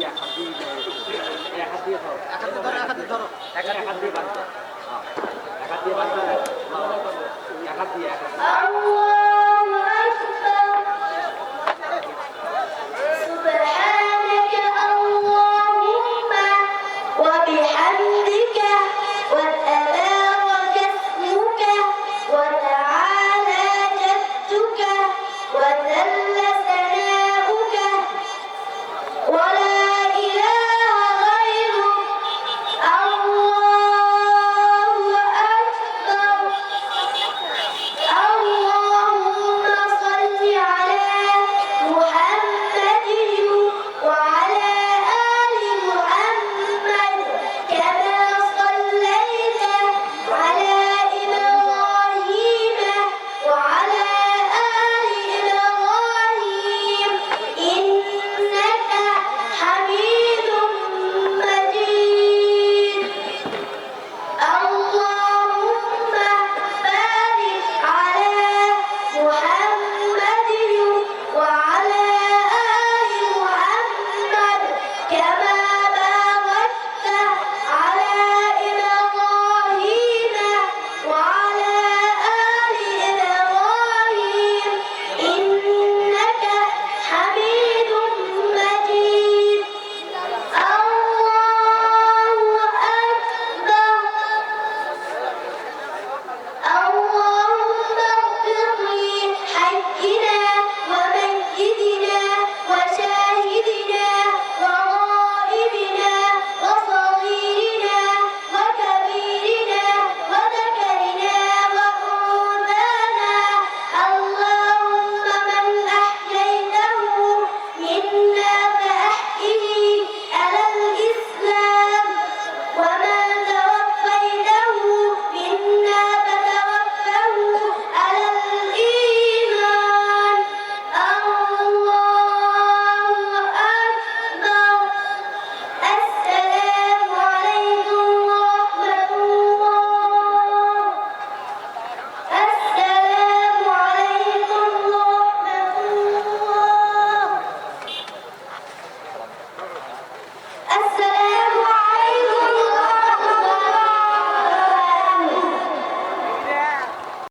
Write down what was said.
এক হাত দিয়ে এক হাত দিয়ে ধরো। একাত ধর এক হাত দিয়ে ধরো এক হাত এক হাত দিয়ে বাদ দে হ এক হাত দিয়ে বাদটা এক হাত দিয়ে এক হাত হাত